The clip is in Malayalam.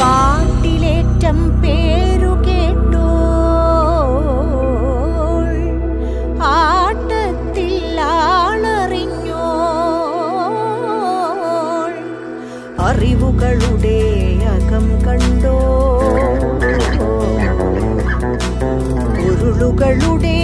പാട്ടിലേറ്റം പേരു കേട്ടോ ആട്ടത്തിൽ ആളറിഞ്ഞോ അറിവുകളുടെ അകം കണ്ടോ ഉരുളുകളുടെ